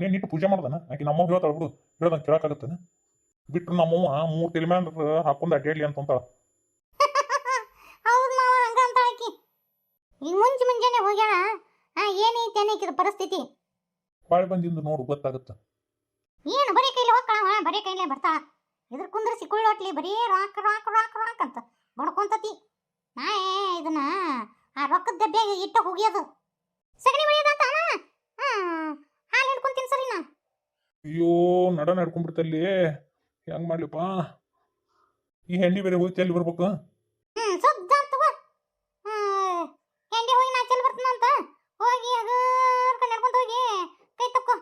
ಇಟ್ಟು ಪೂಜೆ ಮಾಡ್ದನ? ಆಕೆ ನಮ್ಮವ್ ಹೇಳ್ತಾಳ ಬಿಡು ಹೇಳ್ದಂಗೆ ಕೇಳಕ್ಕಾಗತ್ತನ ಬಿಟ್ರು ನಮ್ಮವ್ವ ಮೂರು ತಲೆ ಮ್ಯಾಲ ಹಾಕೊಂಡು ಅಡ್ಡಾಡ್ಲಿ ಅಂತ ಅಂತಾಳ. ಹೌದು ಮಾವ ಹಂಗ ಅಂತ ಆಕಿ. ಈಗ ಮುಂಚೆ ಮುಂಜಾನೆ ಹೋಗ್ಯಾಳ ಆ ಏನೈತೆ ಅನ್ನಕಿದ ಪರಿಸ್ಥಿತಿ? ಬಾಳೆ ಬಂದಿಂದ ನೋಡು ಗೊತ್ತಾಗತ್ತ. ಏನು ಬರೀ ಕೈಲಿ ಹೋಗ್ಕಳ ಬರೀ ಕೈಲೇ ಬರ್ತಾಳ. ಇದ್ರ ಕುಂದ್ರ ಸಿಕ್ಕೊಳ್ಳೋಟ್ಲಿ ಬರೀ ರಾಕ್ ರಾಕ್ ರಾಕ್ ರಾಕ್ ಅಂತ ಬಡ್ಕೊಂತತಿ. ನಾ ಏ ಇದನ್ನ ಆ ರೊಕ್ಕದ ಡಬ್ಬಿಯಾಗ ಇಟ್ಟ ಹೋಗ್ಯದು. ಸಗಣಿ ಬೆಳೆಯದಂತ ಹಾಲು ಹಿಡ್ಕೊಂಡ್ ತಿನ್ಸರಿ ನಾ ಅಯ್ಯೋ ನಡ ನಡ್ಕೊಂಡ್ಬಿಡ್ತಲ್ಲಿ. ಹೆಂಗ್ ಮಾಡ್ಲಿಪ್ಪ? ಈ ಹೆಂಡಿ ಬೇರೆ ಹೋಯ್ತು ಎಲ್ಲಿ ಬರ್ಬೇಕು? ಹ್ಮ್ ಸುದ್ದ ತಗೋ. ಹೆಂಡಿ ಹೋಗಿ ನಾ ಚೆಲ್ ಬರ್ತೀನಂತ ಹೋಗಿ ಹಗರ್ಕ ನಡ್ಕೊಂತ ಹೋಗಿ ಕೈ ತಕ್ಕೋ.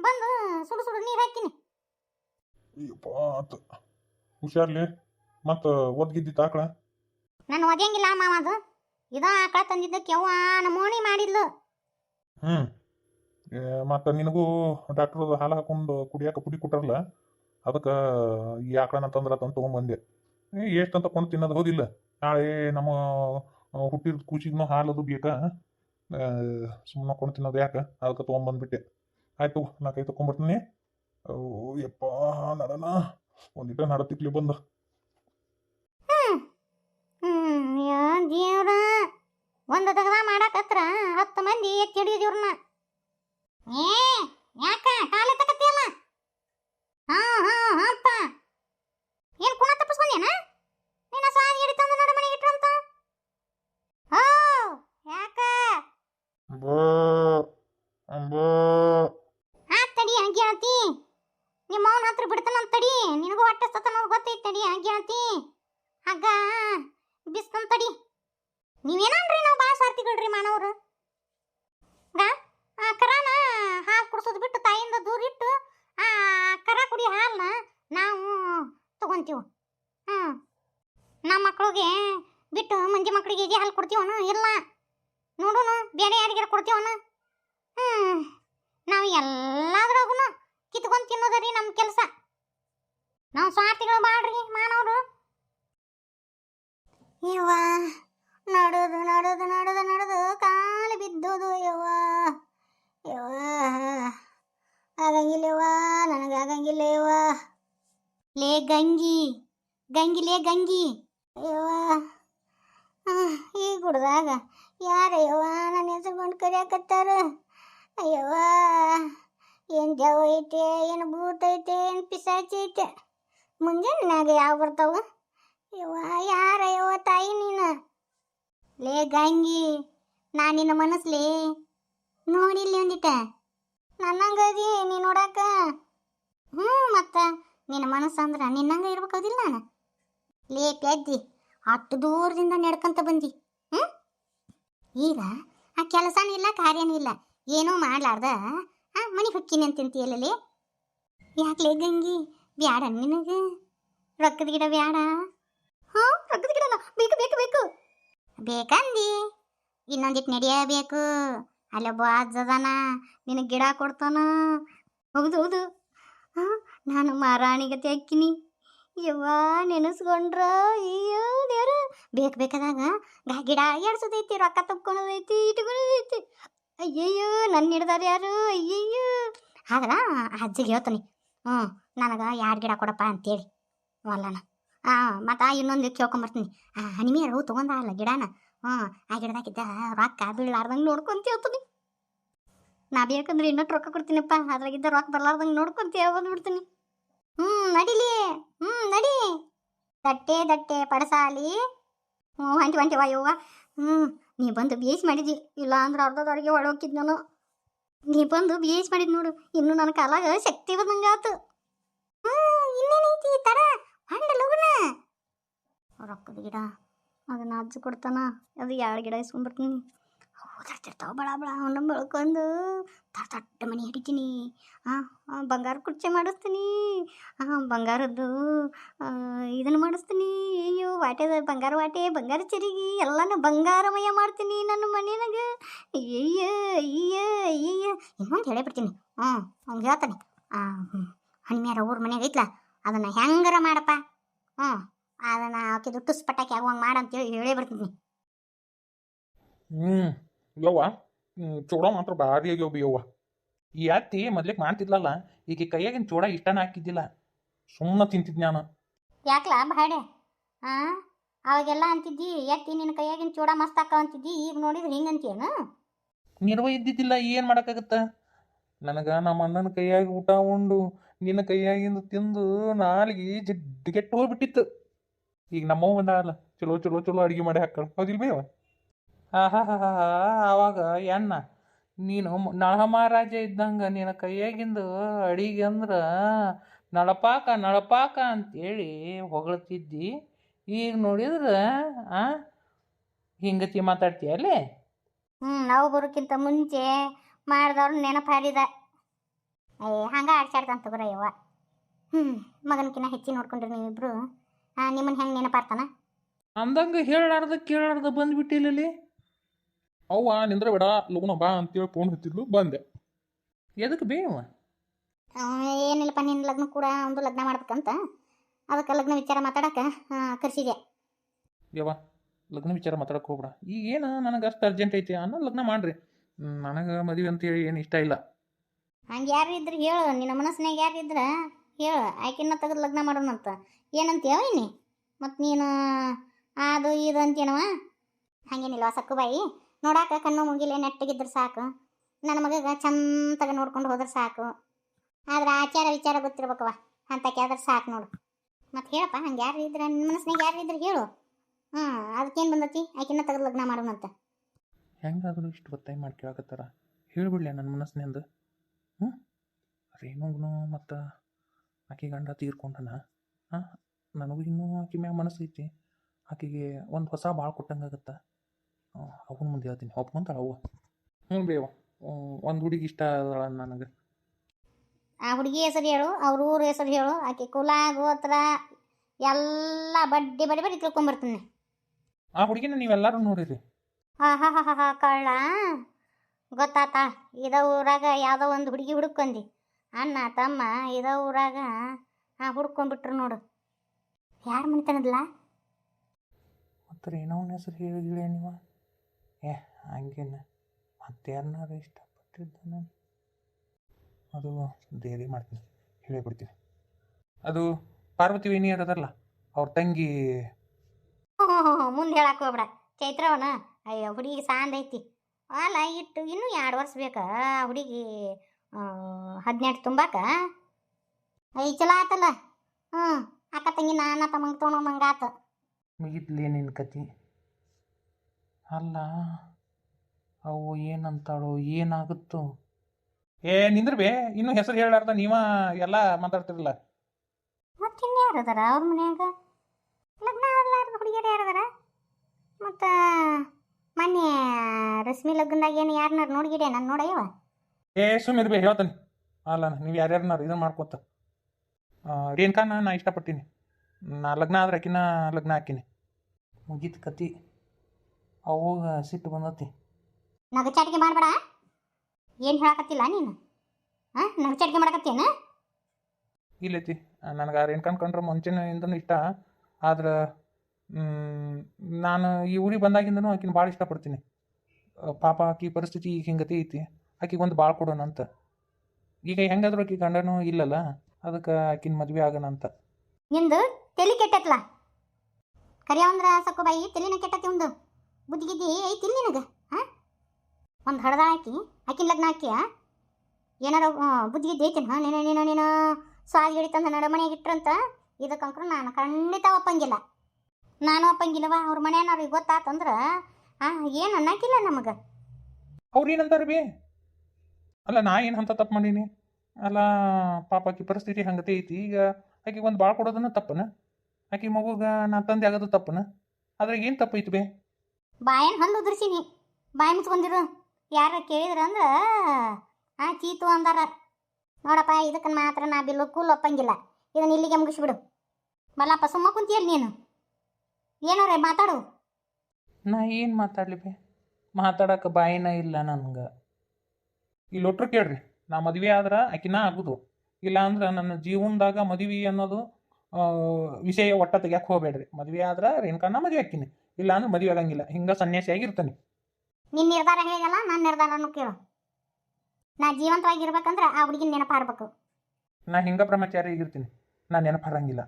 ಬಂದು ಸುಡು ಸುಡು ನೀರು ಹಾಕಿನಿ ಅಯ್ಯಪ್ಪ ಆತ. ಹುಷಾರ್ಲಿ. ಮತ್ತ ಒದ್ಗಿದ್ದಿ ತಾಕಳ ನಾನು ಒದ್ಯಂಗಿಲ್ಲ ಮಾವ ಅದು. ಇದ ಆಕಳ ತಂದಿದ್ದಕ್ಕೆ ಯವ್ವ ನಮೋಣಿ ಮಾಡಿದ್ಲು. ಹ್ಮ್. ಮತ್ತ ನಿನಗೂ ಡಾಕ್ಟರ್ ಹಾಲು ಹಾಕೊಂಡು ಕುಡಿಯಾಕ ಪುಡಿ ಕೊಟ್ಟಾರಲ್ಲ ಅದಕ್ಕೆ ಈ ಆಕಳನ ತಂದ್ರ ತಂದು ತೊಗೊಂಬಂದೆ. ಎಷ್ಟು ಅಂತ ಕೊಂಡು ತಿನ್ನೋದು ಹೋದಿಲ್ಲ. ನಾಳೆ ನಮ್ಮ ಹುಟ್ಟಿದ ಹಾಲು ಅದು ಬೇಕಾ. ಸುಮ್ಮನೆ ಕೊಂಡು ತಿನ್ನೋದು ಯಾಕೆ? ಅದಕ್ಕೆ ತೊಗೊಂಬಂದ್ಬಿಟ್ಟೆ. ಆಯ್ತು, ನಾ ಕೈ ತೊಗೊಂಬರ್ತೀನಿ ಓ, ಯಪ್ಪ, ನಡನ. ಒಂದಿಟ ನಡತಿಕ್ಲಿ ಬಂದು. ಒಂದು ತಗದ ಮಾಡಾಕತ್ರ ಹತ್ತು ಮಂದಿ ಎತ್ತಿ ಹಿಡಿಯೋದು ಏ ಯಾಕ? ಕಾಲ ತಗತಿಯಲ್ಲ ಹಾ ಹಾ ಹಪ್ಪ ಏನ್ ಕುಣ ತಪ್ಪಿಸ್ಕೊಂಡೇನ ನಿನ್ನ ಸಾಗಿ ಹಿಡಿತಂದು ನೋಡ ಮನೆಗೆ ಇಟ್ರಂತ ಓ ಯಾಕ? ಬೋ ಬೋ ಆ ತಡಿ ಹಂಗೆ ಹೇಳ್ತಿ. ನಿಮ್ಮ ಅವನ ಹತ್ರ ಬಿಡ್ತಾನಂತ ತಡಿ. ನಿನಗೂ ಹೊಟ್ಟೆ ಸತ್ತನೋದು ಗೊತ್ತೈತಿ ತಡಿ ಹಂಗೆ ಹೇಳ್ತಿ. ಹಗ್ಗ ಬಿಸ್ತನ್ ತಡಿ. ನೀವೇನನ್ರಿ ನಾವು ಭಾಳ ಸಾರ್ತಿಗಳ್ರಿ ಮಾನವರು? ಕರಾನ? ಹಾಲು ಕುಡಿಸೋದು ಬಿಟ್ಟು ತಾಯಿಂದ ದೂರ ಇಟ್ಟು, ಆ, ಕರ ಕುಡಿ ಹಾಲನ್ನ ನಾವು ತಗೊಂತೀವಿ. ಹ್ಞೂ ನಮ್ಮ ಮಕ್ಕಳಿಗೆ ಬಿಟ್ಟು ಮಂದಿ ಮಕ್ಕಳಿಗೆ ಇದೇ ಹಾಲು ಕೊಡ್ತೀವನ? ಇಲ್ಲ. ನೋಡೋಣ ಬೇರೆ ಯಾರಿಗಾರ ಕೊಡ್ತೀವನ? ಹ್ಞೂ ನಾವು ಎಲ್ಲದ್ರಾಗೂ ಕಿತ್ಕೊಂಡು ತಿನ್ನೋದರಿ ನಮ್ಮ ಕೆಲಸ. ನಾವು ಸ್ವಾರ್ಥಿಗಳು ಬಾಳ್ರಿ ಮಾನವರು. ಯವ್ವ, ನಡೆದು, ನಡೋದು ನಡೋದು ನಡೋದು, ಕಾಲು ಬಿದ್ದೋದು ಯವ್ವ. ಯವ್ವ, ಆಗಂಗಿಲ್ಲವ್ವ ನನಗೆ ಆಗಂಗಿಲ್ಲ ಯವ್ವ ಲೇ ಗಂಗಿ ಗಂಗಿ ಲೇ ಗಂಗಿ. ಯವ್ವ ಈ ಗುಡ್ದಾಗ ಯಾರಯ್ಯವ್ವ ಯವ್ವ ನನ್ನ ಹೆಸರು ಕೊಂಡು ಕರಿಯಾಕತ್ತಾರ? ಅಯ್ಯವ್ವ ಏನು ಜವ ಐತೆ, ಏನು ಭೂತ ಐತೆ, ಏನು ಪಿಸಾಚಿ ಐತೆ? ಮುಂಜಾನೆ ಯಾವ ಬರ್ತಾವ? ಯವ್ವ ಯಾರಯ್ಯವ್ವ ಯವ್ವ ತಾಯಿ ನೀನು? ಲೇ ಗಂಗಿ, ನಾನು ನಿನ್ನ ಮನಸ್ಲಿ ನೋಡಿಲ್ಲಿ ಒಂದಿಟ ನನ್ನಂಗದಿ ನೀ ನೋಡಾಕ ಹ್ಞೂ ಮತ್ತ, ನಿನ್ನ ಮನಸ್ಸು ಅಂದ್ರೆ ನಿನ್ನಂಗ ಇರ್ಬೇಕದಿಲ್ಲ ನಾನು. ಲೇ ಪ್ಯಾದ್ದಿ ಅಷ್ಟು ದೂರದಿಂದ ನಡ್ಕಂತ ಬಂದಿ. ಹ್ಞೂ? ಈಗ ಆ ಕೆಲಸನೂ ಇಲ್ಲ, ಕಾರ್ಯನೂ ಇಲ್ಲ. ಏನೂ ಮಾಡ್ಲಾರ್ದ? ಆ ಮನೆ ಹೊಕ್ಕಿನಿ ಅಂತಂತೀಯಲ್ಲೇ ಯಾಕ್ಲೆ ಗಂಗಿ? ಬ್ಯಾಡ ನಿನಗೆ. ರೊಕ್ಕದ ಗಿಡ ಬ್ಯಾಡ. ಹಾ ರೊಕ್ಕದ ಗಿಡ ಬೇಕು ಬೇಕು ಬೇಕು. ಬೇಕಂದಿ? ಇನ್ನೊಂದಿಟ್ಟು ನಡೆಯಬೇಕು. ಅಲ್ಲೊಬ್ಬ ಅಜ್ಜದಾನ ನಿನಗೆ ಗಿಡ ಕೊಡ್ತಾನ. ಹೌದು ಹೌದು. ಹಾ, ನಾನು ಮಾರಾಣಿಗತೆ ಹಾಕಿನಿ ಯವ್ವ, ನೆನೆಸ್ಕೊಂಡ್ರ? ಅಯ್ಯೋ, ದೇವ್ರ. ಬೇಕು ಬೇಕಾದಾಗ ಗಿಡ ಎಡ್ಸೋದೈತಿ ರೊಕ್ಕ ತಕ್ಕೊಳೋದೈತಿ ಇಟ್ಕೊಳ್ಳೋದೈತಿ ಅಯ್ಯಯ್ಯೋ ನನ್ನ ಹಿಡ್ದಾರ ಯಾರು? ಅಯ್ಯಯ್ಯೋ. ಆದ್ರ ಅಜ್ಜಿಗೆ ಹೇಳ್ತಾನೆ, ಹ್ಞೂ, ನನಗೆ ಯಾರು ಗಿಡ ಕೊಡಪ್ಪ ಅಂತೇಳಿ ಅಲ್ಲನ ಹಾಂ ಮತ್ತು ಇನ್ನೊಂದು ಕೇಳ್ಕೊಂಬರ್ತೀನಿ. ಆ ಹನಿಮೀರು ತೊಗೊಂಡಲ್ಲ ಗಿಡನ? ಹ್ಞೂ ಆ ಗಿಡದಾಗಿದ್ದ ರೊಕ್ಕ ಬೀಳಾರ್ದಂಗೆ ನೋಡ್ಕೊಂತೀವಿ ಹೇಳ್ತೀನಿ ನಾ ಬೇಕಂದ್ರೆ ಇನ್ನೊಟ್ಟು ರೊಕ್ಕ ಕೊಡ್ತೀನಪ್ಪ, ಅದ್ರಾಗಿದ್ದ ರೊಕ್ಕ ಬರ್ಲಾರ್ದಂಗೆ ನೋಡ್ಕೊಂತೀವಿ ಬಂದ್ಬಿಡ್ತೀನಿ. ಹ್ಞೂ ನಡಿಲಿ. ಹ್ಞೂ ನಡಿ. ದಟ್ಟೆ ದಟ್ಟೆ, ಪಡಸಾಲಿ. ಹ್ಞೂ ಹೊಂಟಿ ಹೊಂಟಿ ಯವ್ವ ಹ್ಞೂ ನೀ ಬಂದು ಬೇಯಿಸಿ ಮಾಡಿದಿ. ಇಲ್ಲ ಅಂದ್ರೆ ಅರ್ಧದವರೆಗೆ ಒಳಗೋಗಿದ್ ನಾನು. ನೀ ಬಂದು ಬೇಯಿಸಿ ಮಾಡಿದ್ ನೋಡು, ಇನ್ನು ನನ್ನ ಕಾಲಾಗ ಶಕ್ತಿ ಬಂದಂಗೆ ಆತು. ಹ್ಞೂ ಇನ್ನೇನೈತಿ ತರ? ಹಂಡ ಲಗುನ. ರೊಕ್ಕದ ಗಿಡ. ಅದನ್ನ ಅಜ್ಜಿ ಕೊಡ್ತಾನ. ಅದು ಎರಡು ಗಿಡ ಇಸ್ಕೊಂಡ್ಬರ್ತೀನಿ ಓದಾಡ್ತಿರ್ತಾವ ಬಳ ಬಳ ಅವನ್ನ ಬೆಳ್ಕೊಂಡು ತಟ್ಟ ತಟ್ಟ ಮನೆ ಹಿಡಿತೀನಿ. ಹಾಂ ಬಂಗಾರ ಕುರ್ಚಿ ಮಾಡಿಸ್ತೀನಿ. ಹಾಂ ಬಂಗಾರದ್ದು ಇದನ್ನು ಮಾಡಿಸ್ತೀನಿ. ಅಯ್ಯೋ ವಾಟೆದ ಬಂಗಾರ ವಾಟೆ ಬಂಗಾರ ಚರಿಗಿ, ಎಲ್ಲನೂ ಬಂಗಾರಮಯ ಮಾಡ್ತೀನಿ ನನ್ನ ಮನೆಯಾಗ. ಅಯ್ಯಯ್ಯ ಅಯ್ಯ ಅಯ್ಯಯ್ಯ. ಇನ್ನೊಂದು ಹೇಳೇ ಬಿಡ್ತೀನಿ ಹ್ಞೂ ಅವ್ನು ಹೇಳ್ತಾನೆ. ಹಣ್ಮ್ಯಾರ ಊರ ಮನೆಯಾಗ ಐತ್ಲ. ಅದನ್ನು ಹೆಂಗಾರ ಮಾಡಪ್ಪ? ಹ್ಞೂ ಅದನ್ನು ಆಕಿದು ಪಟಾಕಿ ಆಗುವಂಗೆ ಮಾಡಂತೇಳಿ ಹೇಳೇ ಬರ್ತೀನಿ ಹ್ಞೂ ಯವ್ವ ಚೂಡೋ ಮಾತ್ರ ಭಾರಿ ಆಗ್ಯಾವ ಬಿ ಯವ್ವ. ಈ ಅತ್ತಿ ಮೊದ್ಲಿಗೆ ಮಾಡ್ತಿದ್ಲಲ್ಲ ಈಗ ಕೈಯಾಗಿನ ಚೂಡ ಇಷ್ಟನ ಹಾಕಿದ್ದಿಲ್ಲ. ಸುಮ್ಮನೆ ತಿಂತಿದ್ ನಾನು ಯಾಕ್ಲಾ ಬಾಡೆ ಅವಾಗೆಲ್ಲ ಅಂತಿದ್ದಿ ಎತ್ತಿ ನಿನ್ನ ಕೈಯಾಗಿನ ಚೂಡ ಮಸ್ತ್ ಹಾಕ ಅಂತಿದ್ದಿ ಈಗ ನೋಡಿದ್ರೆ ಹಿಂಗೆ ಅಂತೀಯೇನು? ನಿರ್ವ ಇದ್ದಿದ್ದಿಲ್ಲ ಏನು ಮಾಡೋಕ್ಕಾಗತ್ತ? ನನಗೆ ನಮ್ಮ ಅಣ್ಣನ ಕೈಯಾಗಿ ಊಟ ಉಂಡು ನಿನ್ನ ಕೈಯಾಗಿಂದ ತಿಂದು ನಾಲಿಗೆ ಜಿಡ್ಗೆಟ್ಟು ಹೋಗ್ಬಿಟ್ಟಿತ್ತು. ಈಗ ನಮ್ಮವ್ವ ಅಲ್ಲ, ಚಲೋ ಚಲೋ ಚಲೋ ಅಡುಗೆ ಮಾಡಿ ಹಾಕಳು ಹೌದಿಲ್ ಬೇವ ಆಹಾ ಹಾ ಆವಾಗ ಎಣ್ಣ, ನೀನು ನಳ ಮಹಾರಾಜ ಇದ್ದಂಗೆ ನಿನ್ನ ಕೈಯಾಗಿಂದು ಅಡಿಗೆ ಅಂದ್ರೆ ನಳಪಾಕ ನಳಪಾಕ ಅಂತೇಳಿ ಹೊಗಳ್ತಿದ್ದಿ. ಈಗ ನೋಡಿದ್ರೆ, ಆ, ಹಿಂಗತಿ ಮಾತಾಡ್ತೀಯಲ್ಲೇ ಹ್ಞೂ ನಾವು ಬರೋಕ್ಕಿಂತ ಮುಂಚೆ ಮಾಡಿದವ್ರು ನೆನಪು ಹಾರಿದ ಏ, ಹಂಗೆ ಆಡ್ಸಾಡ್ದಂತ ತಗೋರ ಯವ್ವ ಹ್ಞೂ ಮಗನಕಿನ್ನ ಹೆಚ್ಚಿ ನೋಡ್ಕೊಂಡ್ರಿ ನೀವಿಬ್ರು. ನಿಮ್ಮನ್ನ ಹೆಂಗೆ ನೆನಪಾರ್ತಾನ ಅಂದಂಗೆ ಹೇಳಾರ್ದ ಕೇಳಾರ್ದ ಬಂದ್ಬಿಟ್ಟಿಲ್ಲಲ್ಲಿ ಅವ್ವ ನಿಂದ್ರ ಬಿಡ ಲಗುನ ಬಾ ಅಂತೇಳಿ ಫೋನ್ ಹತ್ತಿದ್ಲು ಬಂದೆ. ಎದಕ್ಕೆ ಬೇವ ಏನಿಲ್ಲಪ್ಪ ನಿನ್ನ ಲಗ್ನ ಕೂಡ ಒಂದು ಲಗ್ನ ಮಾಡ್ಬೇಕಂತ. ಅದಕ್ಕೆ ಲಗ್ನ ವಿಚಾರ ಮಾತಾಡಕ್ಕೆ ಕರ್ಸಿದೆ ಯವ್ವ ಲಗ್ನ ವಿಚಾರ ಮಾತಾಡಕ್ಕೆ ಹೋಗ್ಬೇಡ. ಈಗ ಏನು ನನಗೆ ಅಷ್ಟು ಅರ್ಜೆಂಟ್ ಐತಿ ಅನ್ನೋ ಲಗ್ನ ಮಾಡ್ರಿ. ನನಗೆ ಮದುವೆ ಅಂತೇಳಿ ಏನು ಇಷ್ಟ ಇಲ್ಲ. ಹಂಗೆ ಯಾರು ಇದ್ರೆ ಹೇಳು ನಿನ್ನ ಮನಸ್ಸಿನಾಗ ಯಾರು ಇದ್ರೆ? ಹೇಳು ಆಕಿನ ತೆಗೆದು ಲಗ್ನ ಮಾಡೋಣಂತ ಏನಂತ ಹೇಳಿನಿ ಮತ್ತು ನೀನು ಅದು ಇದು ಅಂತೇನವ ಹಾಗೇನಿಲ್ವ ಸಕ್ಕುಬಾಯಿ ನೋಡಾಕ ಕಣ್ಣು ಮುಗಿಲೆ ನೆಟ್ಟಗಿದ್ರೆ ಸಾಕು. ನನ್ನ ಮಗಗೆ ಚಂದಾಗ ನೋಡ್ಕೊಂಡು ಹೋದ್ರೆ ಸಾಕು. ಆದ್ರೆ ಆಚಾರ ವಿಚಾರ ಗೊತ್ತಿರ್ಬೇಕವ ಅಂತ ಕೇಳಿದ್ರೆ ಸಾಕು ನೋಡು. ಮತ್ತು ಹೇಳಪ್ಪ, ಹಂಗೆ ಯಾರು ಇದ್ರೆ? ನಿನ್ನ ಮನಸ್ಸಿನಾಗ ಯಾರು ಇದ್ರೆ ಹೇಳು. ಹಾಂ ಅದಕ್ಕೇನು ಬಂದತಿ? ಆಕಿನ ತೆಗೆದು ಲಗ್ನ ಮಾಡೋಣಂತ ಹೆಂಗಾದರೂ ಇಷ್ಟು ಒತ್ತಾಯ ಮಾಡಿ ಕೇಳಕತ್ತಾರ? ಹೇಳ್ಬಿಡ್ಲೆ ನನ್ನ ಮನಸ್ಸಿನಿಂದ ಹ್ಞೂ ರೇಣುಗ್ನು ಮತ್ತು ಆಕೆ ಗಂಡ ತೀರ್ಕೊಂಡನ? ಹಾಂ ನನಗೂ ಇನ್ನೂ ಆಕೆ ಮ್ಯಾಗ ಮನಸ್ಸು ಐತಿ. ಆಕೆಗೆ ಒಂದು ಹೊಸ ಭಾಳ ಕೊಟ್ಟಂಗಾಗತ್ತೆ ಅವನ ಮುಂದೆ ಹೇಳ್ತೀನಿ. ಒಪ್ಕೊಂತಾಳ ಅವ್ವ. ಹ್ಞೂ ಬೇವ. ಒಂದು ಹುಡುಗಿ ಇಷ್ಟ ಅದಳ ನನಗೆ. ಆ ಹುಡುಗಿ ಹೆಸರು ಹೇಳು ಅವ್ರ ಊರ ಹೆಸರು ಹೇಳು ಆಕೆ ಕುಲ ಗೋತ್ರ ಎಲ್ಲ ಬಡ್ಡಿ ಬಡಿ ಬಡಿ ತಿಳ್ಕೊಂಬರ್ತೀನಿ. ಆ ಹುಡುಗಿನ ನೀವೆಲ್ಲರೂ ನೋಡಿರಿ? ಹಾ ಹಾ ಹಾ ಹಾ ಕಳ್ಳ. ಗೊತ್ತಾತ. ಇದ ಊರಾಗ ಯಾವುದೋ ಒಂದು ಹುಡುಗಿ ಹುಡುಕೊಂಡಿ ಅಣ್ಣ ತಮ್ಮ ಇದ ಊರಾಗ ಹಾಂ ಹುಡ್ಕೊಂಡ್ಬಿಟ್ರು ನೋಡು. ಯಾರು ಮನಿತನದ್ಲ? ಮತ್ತು ಏನೋ ಹೆಸರು ಹೇಳಿದ್ಳೆ ನೀವು. ಏ ಹಂಗೇನ. ಮತ್ತೆ ಯಾರನ್ನಾರು ಇಷ್ಟಪಟ್ಟಿದ್ದ ನಾನು. ಅದು ದೇರಿ ಮಾಡ್ತೀನಿ. ಹೇಳಿಬಿಡ್ತೀನಿ ಅದು ಪಾರ್ವತಿ ವೇಣಿ ಅದಲ್ಲ ಅವ್ರ ತಂಗಿ. ಮುಂದೆ ಹೇಳಕ್ ಹೋಗ್ಬೇಡ. ಚೈತ್ರವನ? ಅಯ್ಯೋ ಹುಡುಗಿ ಸಾಂದ್ ಐತಿ ಅಲ್ಲ ಇಟ್ಟು ಇನ್ನೂ ಎರಡು ವರ್ಷ ಬೇಕಾ ಹುಡುಗಿ? ಹದಿನೆಂಟು ತುಂಬಾಕ? ಐ ಚಲೋ ಆತಲ್ಲ. ಹ್ಞೂ ಅಕ್ಕ ತಂಗಿ ನಾನ ತಮ್ಮಂಗೆ ತೊಗೊಂಡಂಗೆ ಆತ. ಮುಗಿದ್ಲೇ ನಿನ್ನ ಕತಿ. ಅಲ್ಲ ಅವು ಏನಂತಾಳೋ ಏನಾಗುತ್ತೋ? ಏ ನಿಂದ್ರಬೇ ಇನ್ನು ಹೆಸರು ಹೇಳಾರ್ದ ನೀವ ಎಲ್ಲ ಮಾತಾಡ್ತಿರಲ್ಲ ಮತ್ತೆ ಇನ್ಯಾರು ಅದಾರ ಅವ್ರ ಮನ್ಯಾಗ? ಲಗ್ನ ಆಗ್ಲಾರ್ದ ಹುಡುಗಿಯರು ಯಾರು ಅದಾರ? ಮತ್ತು ಮೊನ್ನೆ ರಶ್ಮಿ ಲಗ್ನದಾಗ ಏನು ಯಾರನ್ನಾರು ನೋಡಿಗಿಡೆ ನಾನು ನೋಡಯ್ಯವ ಏ ಸುಮ್ಮನೆ ಬೇ ಹೇಳ್ತಾನೆ. ಅಲ್ಲ ನೀವು ಯಾರ್ಯಾರನ್ನಾರು ಇದನ್ನು ಮಾಡ್ಕೊತ. ರೇಣುಕಾನ ನಾ ಇಷ್ಟಪಡ್ತೀನಿ. ನಾ ಲಗ್ನ ಆದ್ರೆ ಆಕಿನ ಲಗ್ನ ಹಾಕಿನಿ. ಮುಗೀತು ಕತಿ. ಅವಾಗ ಸಿಟ್ಟು ಬಂದತಿ. ನಗಚಾಟಿಗೆ ಮಾಡಬೇಡ. ಏನು ಹೇಳಕತ್ತಿಲ್ಲ ನೀನು? ಹಾಂ ನಗಚಾಟಿಗೆ ಮಾಡಕತ್ತೇನ? ಇಲ್ಲೈತಿ. ನನಗೆ ರೇಣುಕಾನ್ ಕಂಡ್ರೆ ಮುಂಚೆನಿಂದನೂ ಇಷ್ಟ. ಆದ್ರೆ ನಾನು ಈ ಊರಿಗೆ ಬಂದಾಗಿಂದನು ಆಕಿನ ಭಾಳ ಇಷ್ಟಪಡ್ತೀನಿ. ಪಾಪ ಆಕಿ ಪರಿಸ್ಥಿತಿ ಈಗ ಹಿಂಗತಿ ಐತಿ. ಆಕಿಗೆ ಒಂದು ಭಾಳ ಕೊಡೋಣಂತ. ಈಗ ಹೆಂಗಾದ್ರೂ ಆಕಿ ಗಂಡನೂ ಇಲ್ಲಲ್ಲ ಅದಕ್ಕೆ ಆಕಿನ ಮದುವೆ ಆಗೋಣಂತ. ನಿಂದು ತಲೆ ಕೆಟ್ಟತ್ಲ. ಕರಿಯವಂದ್ರ ಸಕ್ಕು ಬಾಯಿ ತಲೆನ ಕೆಟ್ಟತಿ ಒಂದು ಬುದ್ಧಿಗಿದ್ದಿ ಐತಿ ನಿನಗೆ ಹಾಂ ಒಂದು ಹಡದ ಹಾಕಿ ಆಕಿನ ಲಗ್ನ ಹಾಕಿಯ? ಏನಾರ ಬುದ್ಧಿಗಿದ್ದಿ ಬುದ್ಧಿ ಗಿದ್ದಿ ಐತಿ ಹಾಂ? ನೀನು ನೀನು ನೀನು ಸ್ವಾದ ಹಿಡಿತಂದ ನಡಮನೆಗೆ ಇಟ್ರಂತ ಇದಕ್ಕಂಕ್ರು ನಾನು ಖಂಡಿತ ಒಪ್ಪಂಗಿಲ್ಲ. ನಾನು ಒಪ್ಪಂಗಿಲ್ಲವ? ಅವ್ರ ಮನೆಯವ್ರಿಗೆ ಗೊತ್ತಾತಂದ್ರೆ ಹಾಂ ಏನು ಅನ್ನಕ್ಕಿಲ್ಲ ನಮಗೆ. ಅವ್ರು ಏನಂತಾರೆ ಬಿ? ಅಲ್ಲ ನಾ ಏನು ಅಂತ ತಪ್ಪು ಮಾಡೀನಿ? ಅಲ್ಲ ಪಾಪ ಆಕಿ ಪರಿಸ್ಥಿತಿ ಹಂಗತೆ ಐತಿ. ಈಗ ಆಕಿಗೆ ಒಂದು ಭಾಳ ಕೊಡೋದನ್ನ ತಪ್ಪನ? ಆಕಿ ಮಗುಗೆ ನಾ ತಂದೆ ಆಗೋದು ತಪ್ಪನ? ಅದ್ರಾಗ ಏನು ತಪ್ಪೈತಿ ಬೇ? ಬಾಯನ್ ಹಲ್ಲು ಉದುರ್ಸಿನಿ. ಬಾಯಿ ಮುಚ್ಕೊಂಡಿರು. ಯಾರ ಕೇಳಿದ್ರ ಅಂದ್ರ ಆ ಚೀತು ಅಂದಾರ. ನೋಡಪ್ಪ ಇದಕ್ಕೆ ಮಾತ್ರ ನಾ ಕೂಲ್ ಒಪ್ಪಂಗಿಲ್ಲ. ಇದನ್ನ ಇಲ್ಲಿಗೆ ಮುಗಿಸ್ಬಿಡು. ಬಲ್ಲಪ್ಪ ಸುಮ್ಮ ಕುಂತಿಯಲ್ಲ ನೀನು? ಏನಾರ ಮಾತಾಡು. ನಾ ಏನು ಮಾತಾಡ್ಲಿ ಬೇ? ಮಾತಾಡಕ್ಕೆ ಬಾಯಿನ ಇಲ್ಲ ನನ್ಗೆ. ಇಲ್ಲಿ ಲೊಟ್ರು ಕೇಳ್ರಿ ನಾ ಮದುವೆ ಆದ್ರೆ ಆಕಿನ ಆಗುದು. ಇಲ್ಲ ಅಂದ್ರೆ ನನ್ನ ಜೀವನದಾಗ ಮದುವೆ ಅನ್ನೋದು ವಿಷಯ ಒಟ್ಟ ತೆಗಿಯಕ್ಕೆ ಹೋಗ್ಬೇಡ್ರಿ. ಮದುವೆ ಆದ್ರೆ ರೇಣುಕಾನ ಮದುವೆ ಹಾಕಿನಿ ಇಲ್ಲ ಅಂದ್ರೆ ಮದುವೆ ಆಗಂಗಿಲ್ಲ. ಹಿಂಗ ಸನ್ಯಾಸಿ ಆಗಿರ್ತಾನೆ. ನಿನ್ನ ನಿರ್ಧಾರ ಹೇಳಿದಲ್ಲ ನನ್ನ ನಿರ್ಧಾರನು ಕೇಳು. ನಾ ಜೀವಂತವಾಗಿರ್ಬೇಕಂದ್ರೆ ಆ ಹುಡುಗಿನ ನೆನಪಾರ್ಬೇಕು. ನಾ ಹಿಂಗ ಬ್ರಹ್ಮಚಾರಿ ಆಗಿರ್ತೀನಿ ನಾ ನೆನಪು ಹರಂಗಿಲ್ಲ.